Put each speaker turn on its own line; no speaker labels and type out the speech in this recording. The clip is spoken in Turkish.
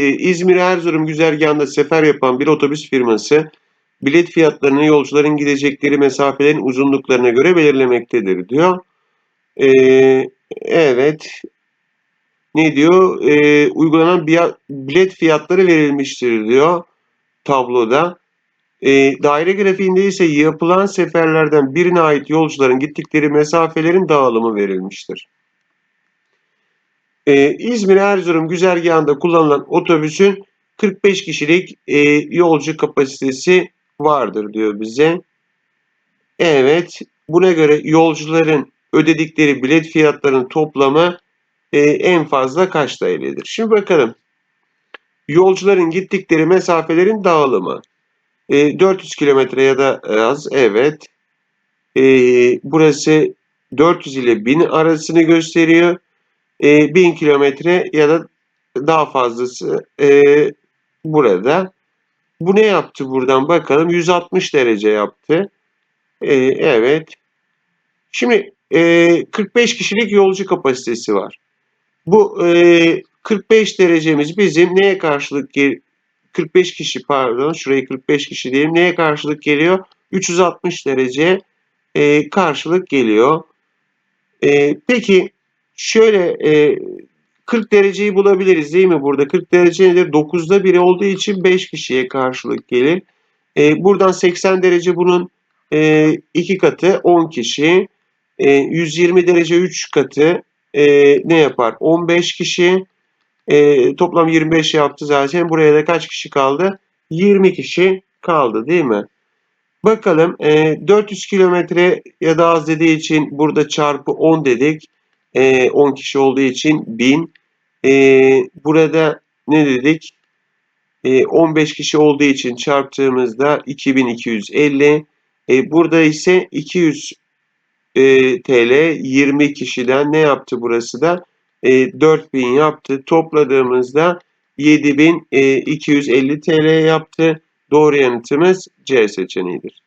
Ee, İzmir Erzurum güzergahında sefer yapan bir otobüs firması bilet fiyatlarını yolcuların gidecekleri mesafelerin uzunluklarına göre belirlemektedir diyor. Ee, evet. Ne diyor? Ee, uygulanan bilet fiyatları verilmiştir diyor tabloda. Ee, daire grafiğinde ise yapılan seferlerden birine ait yolcuların gittikleri mesafelerin dağılımı verilmiştir. Ee, İzmir Erzurum güzergahında kullanılan otobüsün 45 kişilik e, yolcu kapasitesi vardır diyor bize. Evet, buna göre yolcuların ödedikleri bilet fiyatlarının toplamı e, en fazla kaç TL'dir? Şimdi bakalım. Yolcuların gittikleri mesafelerin dağılımı. E, 400 kilometre ya da az, evet. E, burası 400 ile 1000 arasını gösteriyor. E, 1000 kilometre ya da daha fazlası e, burada. Bu ne yaptı buradan bakalım. 160 derece yaptı. E, evet. Şimdi e, 45 kişilik yolcu kapasitesi var. Bu e, 45 derecemiz bizim neye karşılık gel 45 kişi pardon şurayı 45 kişi diyelim. Neye karşılık geliyor? 360 derece e, karşılık geliyor. E, peki şöyle e, 40 dereceyi bulabiliriz değil mi burada? 40 derece nedir? 9'da biri olduğu için 5 kişiye karşılık gelir. E, buradan 80 derece bunun e, 2 katı 10 kişi. E, 120 derece 3 katı e, ne yapar? 15 kişi. E, toplam 25 yaptı zaten. Buraya da kaç kişi kaldı? 20 kişi kaldı değil mi? Bakalım e, 400 kilometre ya da az dediği için burada çarpı 10 dedik. E, 10 kişi olduğu için 1000. E, burada ne dedik? E, 15 kişi olduğu için çarptığımızda 2250. E, burada ise 200 e, TL 20 kişiden ne yaptı burası da? E, 4000 yaptı. Topladığımızda 7250 TL yaptı. Doğru yanıtımız C seçeneğidir.